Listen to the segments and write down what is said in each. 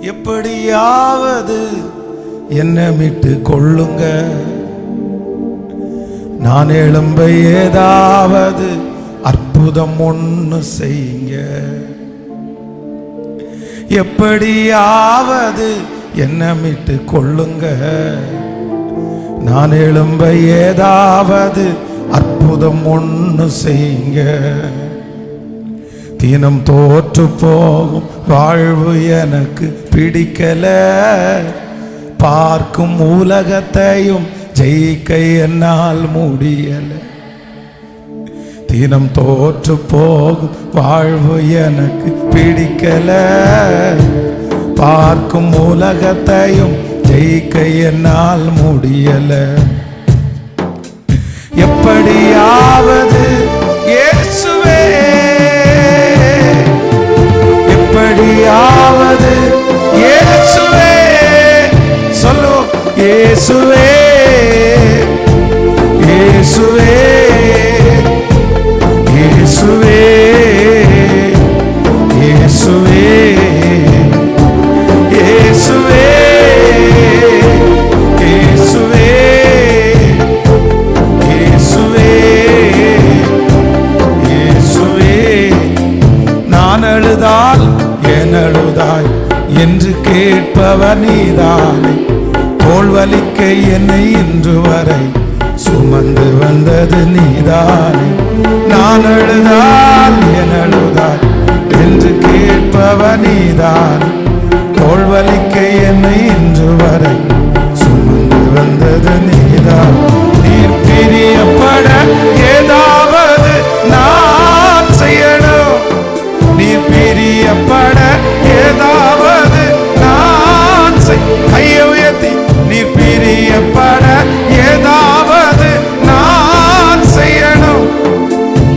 எப்படியாவது என்ன மீட்டு கொள்ளுங்க. நான் எழும்ப ஏதாவது அற்புதம் ஒன்று செய்யுங்க. எப்படியாவது என்ன மீட்டு கொள்ளுங்க. நான் எழும்ப ஏதாவது அற்புதம் ஒன்று செய்யுங்க. தினம் தோற்று போகும் வாழ்வு எனக்கு பிடிக்கல. பார்க்கும் உலகத்தையும் ஜெயிக்க என்னால் முடியல. தினம் தோற்று போகும் வாழ்வு எனக்கு பிடிக்கல. பார்க்கும் உலகத்தையும் ஜெயிக்க என்னால் முடியல. எப்படியாவது இயேசுவே யாவது இயேசுவே. சொல்லு இயேசுவே. இயேசுவே. இயேசுவே. இயேசுவே. மீட்பவர் நீதானே. தோல்வலிக்க என்னை இன்று வரை சுமந்து வந்தது நீதானே. நான் அழுதால் என் அழுதால் என்று கேட்பவர் நீதான். தோல்வலிக்க என்னை இன்று வரை சுமந்து வந்தது நீதான். நீர் பிரியப்பட ஏதாவது நான் செய்யணும். நீர் பிரியப்பட ஏதாவது கையை உயர்த்தி நீ பிரியப்பட ஏதாவது நான் செய்யணும்.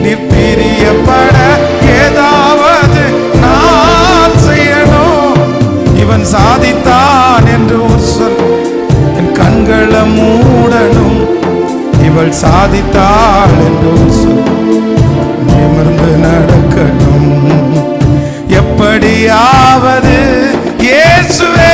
நீ பிரியப்பட ஏதாவது நான் செய்யணும். இவன் சாதித்தான் என்று ஒரு சொல் என் கண்களை மூடணும். இவள் சாதித்தாள் என்று ஒரு சொல் நிமிர்ந்து நடக்கணும். எப்படியாவது இயேசுவே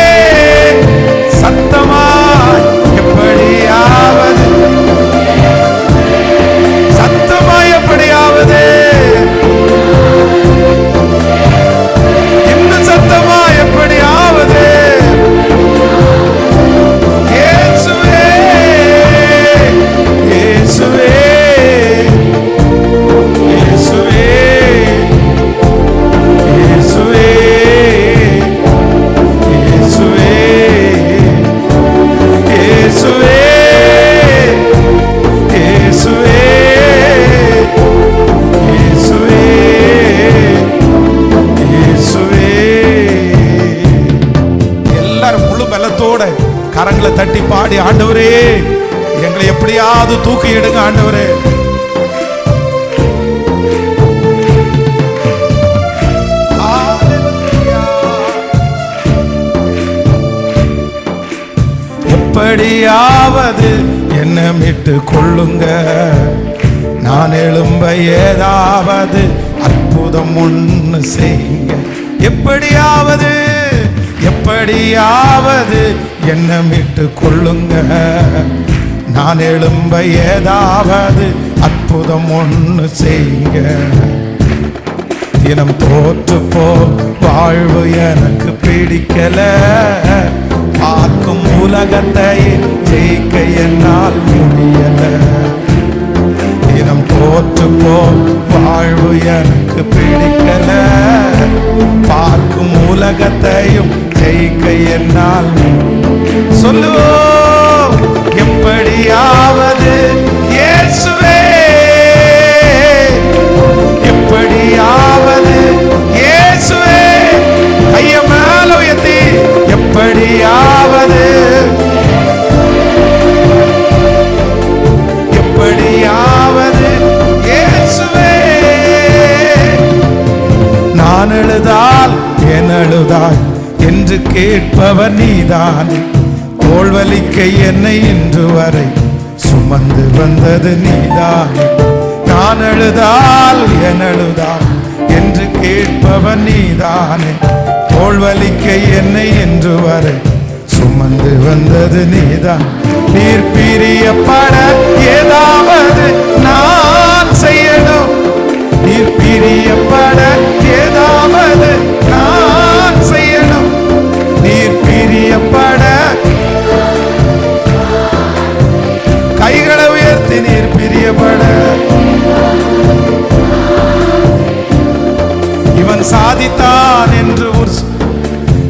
எப்படியாவது தூக்கி எடுங்க ஆண்டவரே. எப்படியாவது என்ன மீட்டு கொள்ளுங்க. நான் எழும்ப ஏதாவது அற்புதம் ஒன்று செய்யுங்க. எப்படியாவது எப்படியாவது என்ன மீட்டு கொள்ளுங்க. நான் எழும்ப ஏதாவது அற்புதம் ஒன்று செய்யுங்க தினம் தோற்று போ வாழ்வு எனக்கு பிடிக்கல. பார்க்கும் உலகத்தை ஜெயிக்க என்னால் முடியல. தினம் தோற்று போ வாழ்வு எனக்கு பிடிக்கல. பார்க்கும் உலகத்தையும் ஜெயிக்க என்னால் சொல்லுவோம் எப்படி எப்படியாவது இயேசுவே. எப்படியாவது இயேசுவே. கைய மேல உயர்த்தி எப்படியாவது. எப்படியாவது இயேசுவே. நான் எழுதால் என் அழுதாய் என்று கேட்பவர் நீதானே. தோல்வலிக்க என்னை இன்று வரை சுமந்து வந்தது நீதான். நான் அழுதால் என் அழுதால் என்று கேட்பவன் நீதானே. தோல்வலிக்க என்னை என்று வரை சுமந்து வந்தது நீதான். நீர் பிரியப்பட ஏதாவது நான் செய்யணும். நீர் பிரியப்பட ஏதாவது பிரியப்பட. இவன் சாதித்தான் என்று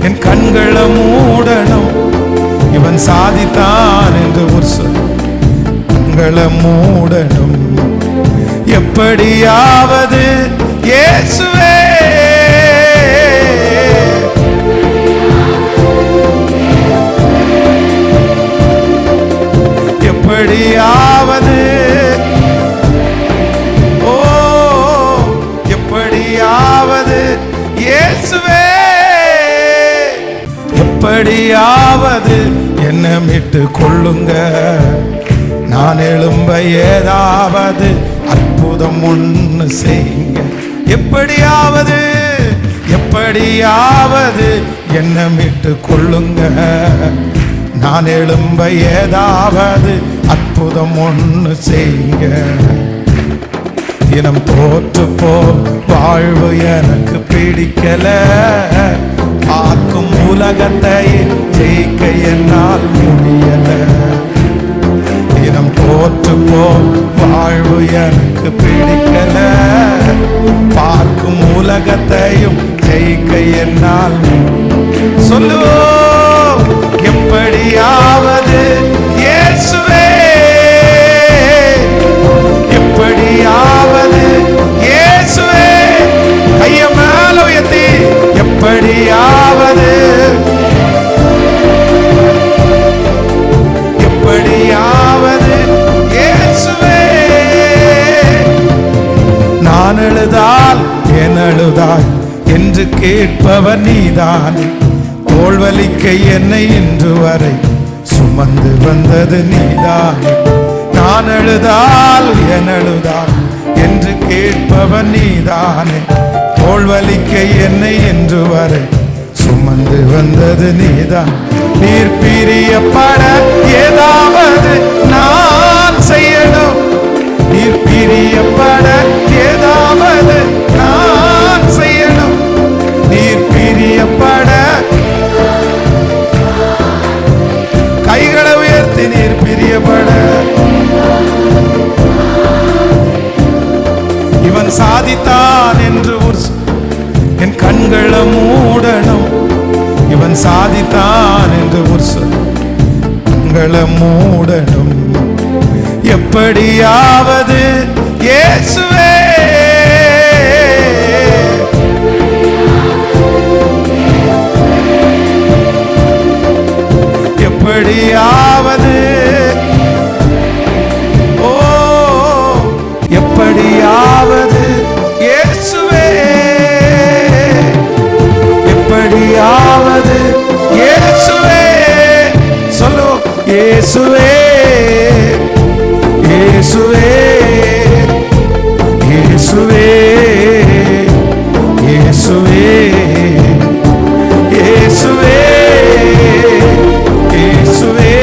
என் கண்களை மூடணும். இவன் சாதித்தான் என்று ஒரு சொல் கண்களை மூடணும். எப்படியாவது இயேசுவே. எப்படியாவது என்ன மீட்டு கொள்ளுங்க. நான் எழும்ப ஏதாவது அற்புதம் ஒன்று செய்யுங்க. எப்படியாவது எப்படியாவது என்ன மீட்டு கொள்ளுங்க. நான் எழும்ப ஏதாவது அற்புதம் ஒன்று செய்யுங்க. தினம் தோற்று போ வாழ்வு எனக்கு பிடிக்கல. பார்க்கும் உலகத்தை ஜெயிக்க என்னால் முடியல. தினம் தோற்று போல் வாழ்வு எனக்கு பிடிக்கல. பார்க்கும் உலகத்தையும் ஜெயிக்க என்னால் சொல்லுவோ எப்படியாவது இயேசுவே. எப்படியாவது இயேசுவே. கைய மேல உயர்த்தி எப்படியா அழுதால் என் அழுதாய் என்று கேட்பவர் நீதான். தோல்வலிக்க என்னை இன்று வரை சுமந்து வந்தது நீதான். நான் அழுதால் என் அழுதாய் என்று கேட்பவர் நீதானே. தோல்வலிக்க என்னை இன்று வரை சுமந்து வந்தது நீதான். நீர் பிரியப்பட ஏதாவது நான் செய்யணும். நீர் பிரியப்பட ஏதாவது நான் செய்யணும். நீர் பிரியப்பட. கைகளை உயர்த்தி நீர் பிரியப்பட. இவன் சாதித்தான் என்று ஒரு என் கண்களை மூடணும். இவன் சாதித்தான் என்று ஒரு சொல் கண்களை மூடணும். எப்படியாவது இயேசுவே இயேசுவே இயேசுவே இயேசுவே இயேசுவே இயேசுவே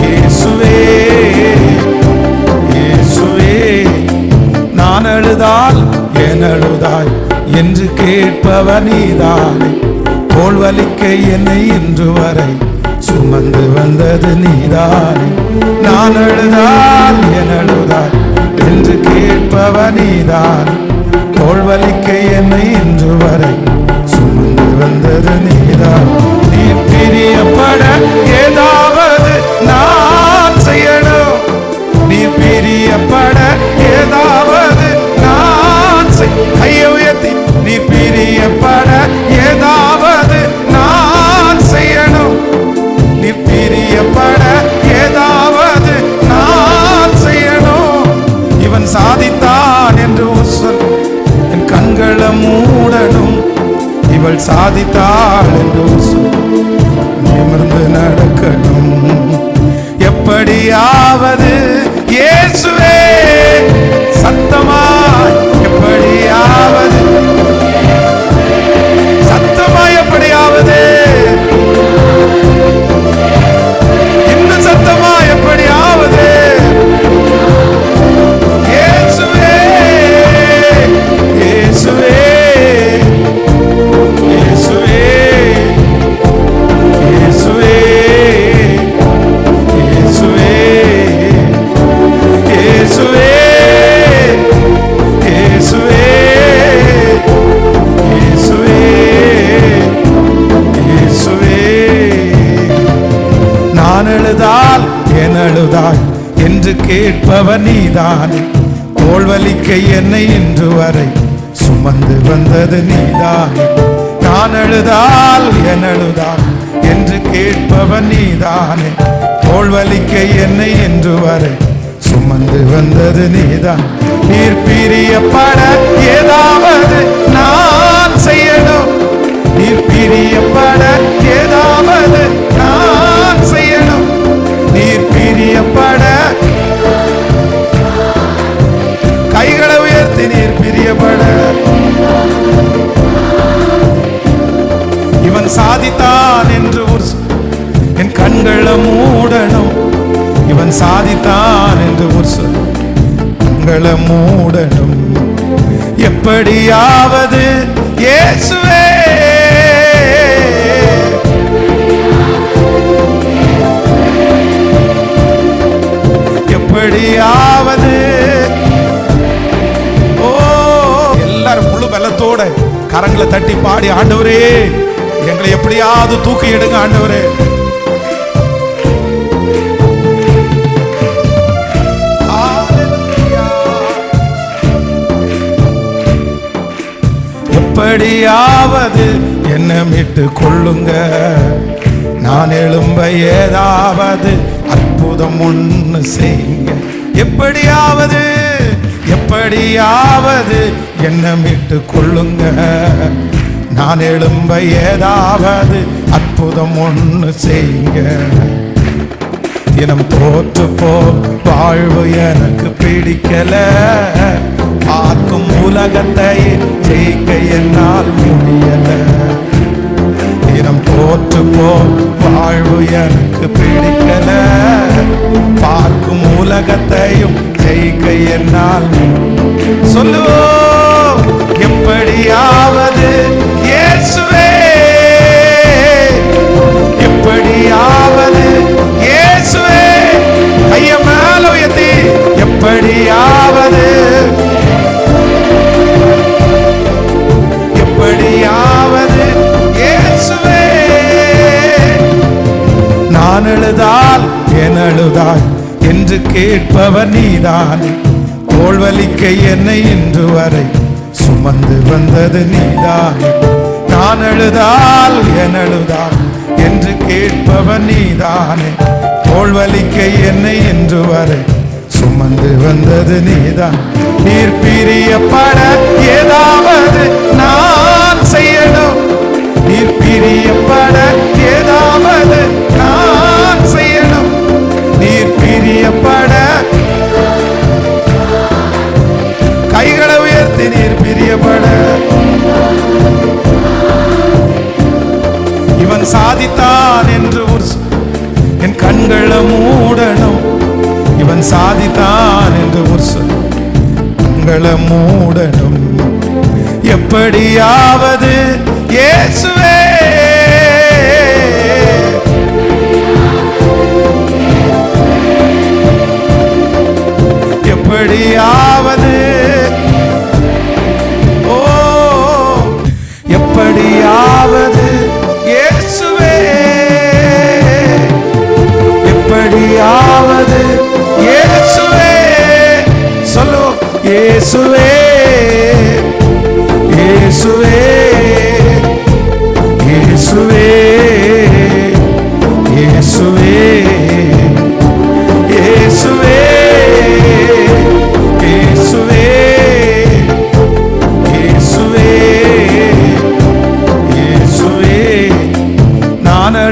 இயேசுவே இயேசுவே. நான் அழுதால் என் அழுதாய் என்று கேட்பவர் நீதானே. தோல் வலிக்க என்னை இன்று வரை சுமந்து வந்தது நீதானே. நான் அழுதால் என் அழுதாய். என்று கேட்பவ நீதான். தோல்வலிக்க என்னை இன்று வரை சுமந்து வந்தது நீதான். நீ பிரியப்பட ஏதா நீதானே. தோல்வலிக்க என்னை இன்று வரை சுமந்து வந்தது நீதானே. நான் அழுதால் என் அழுதால் என்று கேட்பவன் நீதானே. தோல்வலிக்க என்னை இன்று வரை சுமந்து வந்தது நீதான். நீர் பிரியப்பட ஏதாவது நான் செய்யணும். நீர் பிரியப்பட ஏதாவது நான் செய்யணும். நீர் பிரியப்பட என் மூடணும். இவன் சாதித்தான் என்று ஒரு சொல். கண்களை மூடணும். எப்படியாவது இயேசுவே. எப்படியாவது. ஓ எல்லாரும் முழு பலத்தோட கரங்களை தட்டி பாடி ஆண்டவரே எங்களை எப்படியாவது தூக்கி எடுங்க ஆண்டவரே. எப்படியாவது என்ன மீட்டு கொள்ளுங்க. நான் எழும்ப ஏதாவது அற்புதம் ஒன்று செய்யுங்க. எப்படியாவது எப்படியாவது என்ன மீட்டு கொள்ளுங்க. நான் எழும்ப ஏதாவது அற்புதம் ஒன்று செய்யுங்க. தினம் தோற்று போ வாழ்வு எனக்கு பிடிக்கல. பார்க்கும் உலகத்தை ஜெயிக்க என்னால் முடியல. தினம் தோற்று போ வாழ்வு எனக்கு பிடிக்கல. பார்க்கும் உலகத்தையும் ஜெயிக்க என்னால் சொல்லுவோ எப்படியாவது இயேசுவே. எப்படியாவது இயேசுவே. கைய மேல உயர்த்தி எப்படியாவது நான் எழுதால் என் அழுதாய் என்று கேட்பவர் நீதானே. தோல்வலிக்க என்னை இன்று வரை சுமந்து வந்தது நீதானே. நான் அழுதால் என் அழுதாய் என்று கேட்பவர் நீதானே. தோல்வலிக்க என்னை இன்று வரை சுமந்து வந்தது நீதான். நீர் பிரியப்பட ஏதாவது நான் செய்யணும். நீர் பிரியப்பட ஏதாவது பார்த்து நீர் பிரியப்பட. இவன் சாதித்தான் என்று என் கண்களை மூடணும். இவன் சாதித்தான் என்று ஒரு சொல் கண்களை மூடணும். எப்படியாவது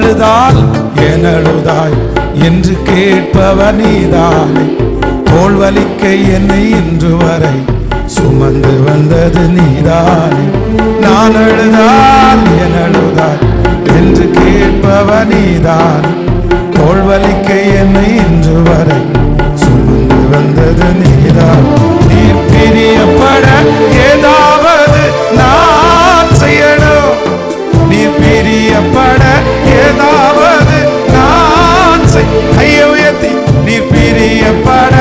அழுதால் என் அழுதாய் என்று கேட்பவர் நீதானே. தோல் வலிக்க என்னை இன்று வரை சுமந்து வந்தது நீதானே. நான் அழுதால் என் அழுதாய் என்று கேட்பவர் நீதான். தோல் வலிக்க என்னை இன்று வரை சுமந்து வந்தது நீதான். நீ பிரியப்பட ஏதா பிரியப்பட ஏதாவது நான் ஐயோ எத்தி நீர் பிரியப்பட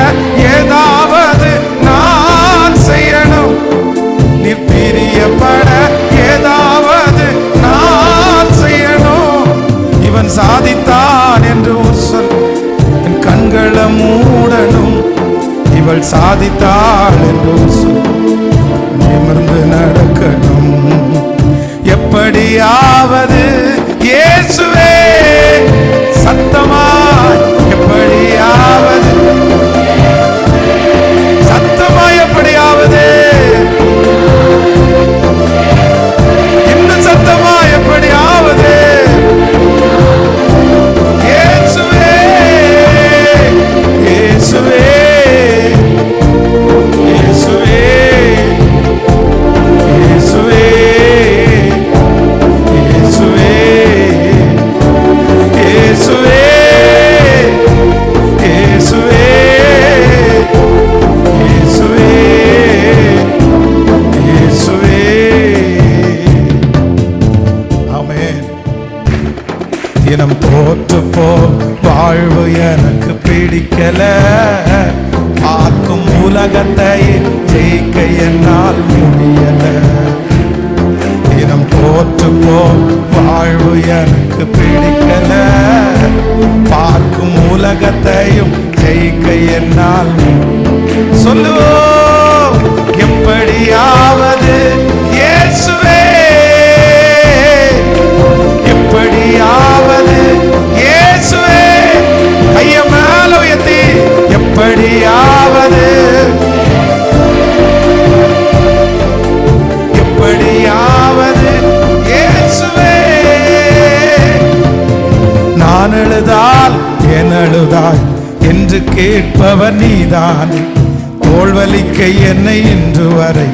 ஏதாவது நான் செய்யணும். நீர் பிரியப்பட ஏதாவது நான் செய்யணும். இவன் சாதித்தான் என்று ஒரு சொல். என் கண்களை மூடணும். இவள் சாதித்தாள் என்று கேட்பவர் நீதானே. தோல்வலிக்க என்னை இன்று வரை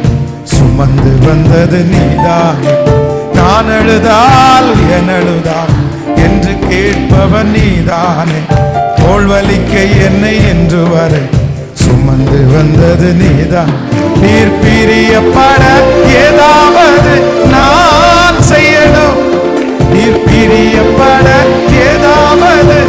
சுமந்து வந்தது நீதானே. நான் அழுதால் என் எழுதாய் என்று கேட்பவர் நீதானே. தோல்வலிக்க என்னை இன்று வரை சுமந்து வந்தது நீதான். நீர் பிரியப்பட ஏதாவது நான் செய்யணும். நீர் பிரியப்பட ஏதாவது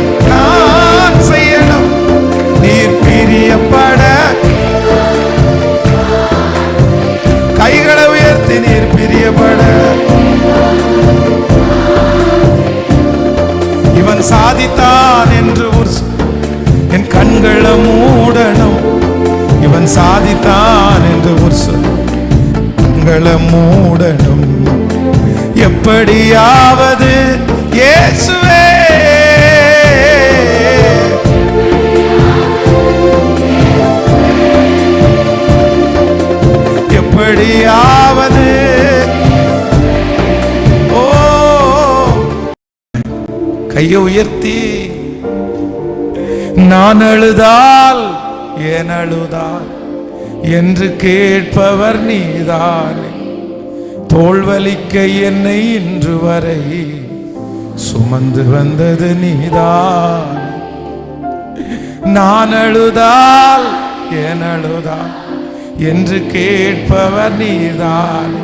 நான் அழுதால் ஏன் அழுதால் என்று கேட்பவர் நீதானே. தோல்வலிக்க என்னை இன்று வரை சுமந்து வந்தது நீதான். நான் அழுதால் ஏன் அழுதால் என்று கேட்பவர் நீதான்.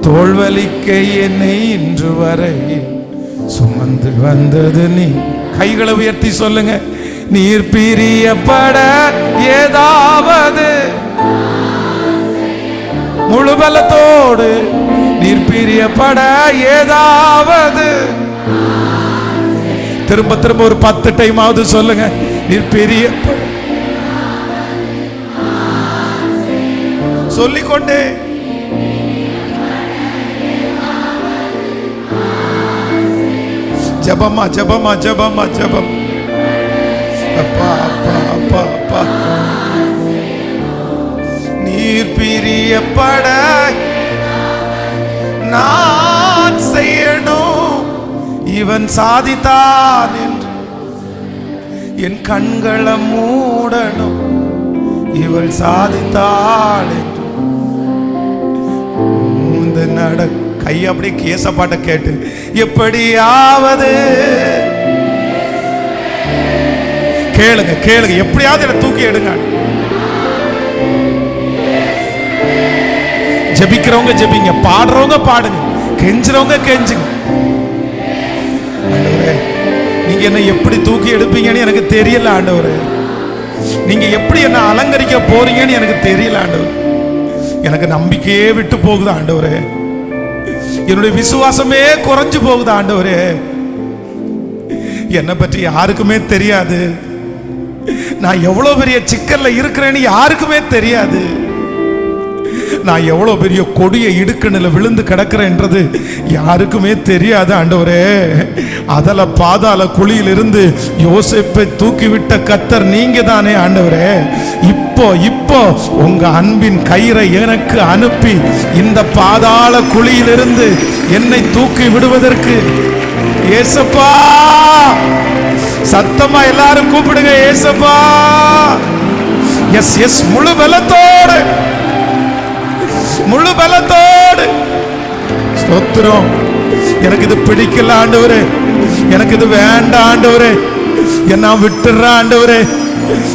தோல்வலிக்க என்னை இன்று வரை சுமந்து வந்தது நீ. கைகளை உயர்த்தி சொல்லுங்க. நீர் பிரியப்பட ஏதாவது. முழு பலத்தோடு நீர் பிரியப்பட ஏதாவது. திரும்ப திரும்ப ஒரு பத்து டைமாவது சொல்லுங்க. நீர் பெரிய சொல்லிக்கொண்டே. ஜபமா ஜபமா ஜபமா ஜபம். அப்பா அப்பா அப்பா அப்பா நீர் பிரியப்பட நான் செய்யணும். இவன் சாதித்தான் என்று. என் கண்களை மூடணும். இவள் சாதித்தாள் என்று. இந்த நட கை அப்படியே கேசப்பாட்ட கேட்டு. எப்படியாவது கேளுங்க கேளுங்க. எப்படியாவது என்னை தூக்கி எடுங்க. ஜெபிக்கிறவங்க ஜெபிங்க பாடுறவங்க பாடுங்க கெஞ்சுறவங்க கெஞ்சுங்க. ஆண்டவரே நீங்க என்ன எப்படி தூக்கி எடுப்பீங்கன்னு எனக்கு தெரியல ஆண்டவர். நீங்க எப்படி என்ன அலங்கரிக்க போறீங்கன்னு எனக்கு தெரியல ஆண்டவர். எனக்கு நம்பிக்கையே விட்டு போகுது ஆண்டவரே. என்னுடைய விசுவாசமே குறைஞ்சு போகுது ஆண்டவரே. என்னை பற்றி யாருக்குமே தெரியாது. நான் எவ்வளவு பெரிய சிக்கல்ல இருக்கிறேன்னு யாருக்குமே தெரியாது. நான் எவ்வளவு பெரிய கொடிய இடுக்கணில் விழுந்து கிடக்கிறேன்றது யாருக்குமே தெரியாது ஆண்டவரே. அதல பாதாள குழியிலிருந்து யோசிப்பை தூக்கிவிட்ட கத்தர் நீங்க தானே ஆண்டவரே. இப்போ இப்போ உங்க அன்பின் கயிறை எனக்கு அனுப்பி இந்த பாதாள குழியிலிருந்து என்னை தூக்கி விடுவதற்கு ஏசப்பா! சத்தமா எல்லாரும் கூப்பிடுங்க ஏசப்பா. எஸ் எஸ் முழு பலத்தோடு. முழு பலத்தோடு. ஸ்தோத்திரம். எனக்கு இது பிடிக்கல ஆண்டவரே. எனக்கு இது வேண்டாம் ஆண்டவரே. என்ன விட்டுற ஆண்டவரே.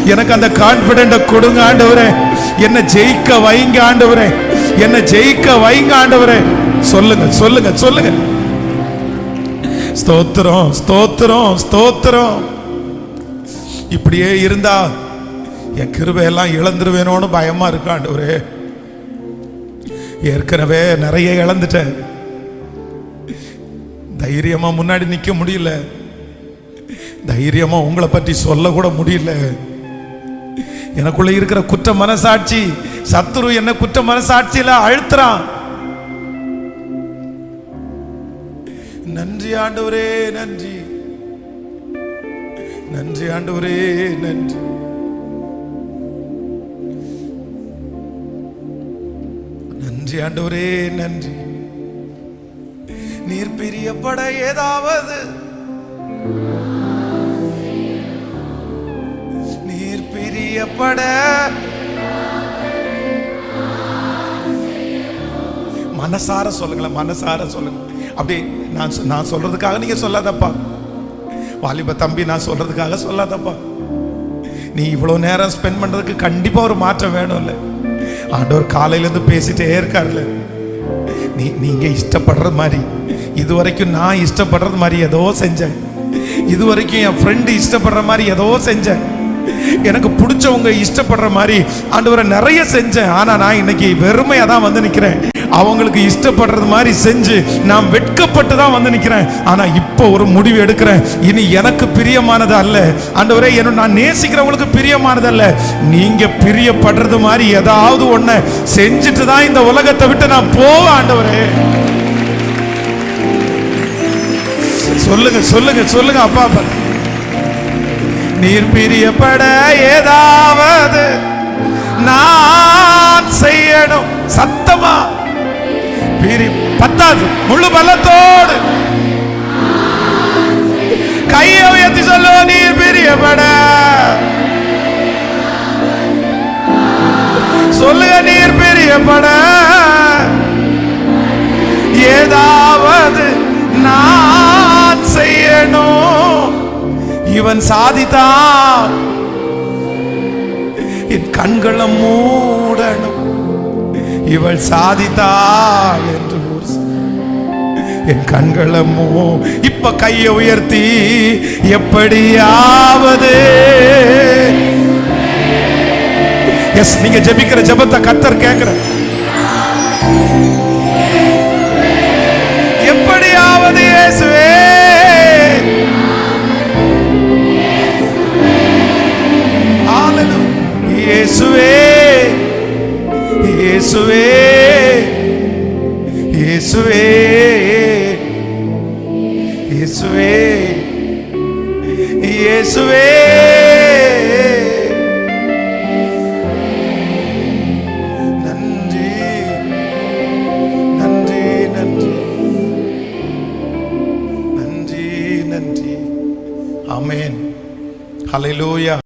எனக்கு அந்த கான்பிடண்ட கொடுங்க ஆண்டவரே. என்ன ஜெயிக்க வைங்க ஆண்டவரே. என்ன ஜெயிக்க வைங்க ஆண்டவரே. சொல்லுங்க சொல்லுங்க சொல்லுங்க. ஸ்தோத்திரம் ஸ்தோத்திரம் ஸ்தோத்திரம். இப்படியே இருந்தா என் கிருபையெல்லாம் இழந்துருவேனோன்னு பயமா இருக்காண்டு ஒரே ஏற்கனவே நிறைய இழந்துட்டேன். தைரியமா முன்னாடி நிக்க முடியல. தைரியமா உங்களை பற்றி சொல்ல கூட முடியல. எனக்குள்ள இருக்கிற குற்ற மனசாட்சி சத்துரு என்ன குற்ற மனசாட்சியில அழுத்துறான். ஆண்டவரே நன்றி. நன்றி ஆண்டவரே நன்றி. நன்றி ஆண்டவரே நன்றி. நீர் பிரியப்பட ஏதாவது. நீர் பிரியப்பட மனசார சொல்லுங்களேன் மனசார சொல்லுங்க. அப்படி நான் நான் சொல்றதுக்காக நீங்க சொல்லாதப்பா. வாலிப தம்பி நான் சொல்றதுக்காக சொல்லாதப்பா. நீ இவ்வளவு நேரம் ஸ்பெண்ட் பண்றதுக்கு கண்டிப்பா ஒரு மாற்றம் வேணும்ல. ஆண்டவர் காலையில இருந்து பேசிட்டே இருக்காருல்ல நீ நீங்க இஷ்டப்படுறது மாதிரி இது வரைக்கும் நான் இஷ்டப்படுறது மாதிரி ஏதோ செஞ்சேன். இது வரைக்கும் என் ஃப்ரெண்டு இஷ்டப்படுற மாதிரி ஏதோ செஞ்சேன். எனக்கு பிடிச்சவங்க இஷ்டப்படுற மாதிரி ஆண்டவரை நிறைய செஞ்சேன். ஆனா நான் இன்னைக்கு வெறுமையா தான் வந்து நிக்கிறேன். அவங்களுக்கு இஷ்டப்படுறது மாதிரி செஞ்சு நான் வெட்கப்பட்டு தான் வந்து நிற்கிறேன் ஆனா இப்போ ஒரு முடிவு எடுக்கிறேன். இனி எனக்கு பிரியமானது அல்ல. ஆண்டவரே என்ன நான் நேசிக்கிறவங்களுக்கு பிரியமானது அல்ல. நீங்க பிரியப்படுறது மாதிரி ஏதாவது ஒண்ண செஞ்சுட்டு தான் இந்த உலகத்தை விட்டு நான் போவேன் ஆண்டவரே. சொல்லுங்க சொல்லுங்க சொல்லுங்க அப்பா அப்பா. நீர் பிரியப்பட ஏதாவது நான் செய்யணும். சத்தமா? பிரி பத்தாது. முழு பலத்தோடு கையை உயர்த்தி சொல்லோ நீர் பிரியப்பட. சொல்லுக நீர் பிரியப்பட. ஏதாவது நான் செய்யணும். இவன் சாதித்தான். என் கண்களை மூடணும். இவள் சாதித்தாள் என்று என் கண்களமோ இப்ப கையை உயர்த்தி எப்படியாவது. எஸ் நீங்க ஜெபிக்கிற ஜபத்தை கத்தர் கேட்கிற எப்படியாவது இயேசுவே. இயேசுவே. இயேசுவே இயேசுவே இயேசுவே இயேசுவே. நன்றி நன்றி நன்றி நன்றி நன்றி. அமேன் ஹalleluya.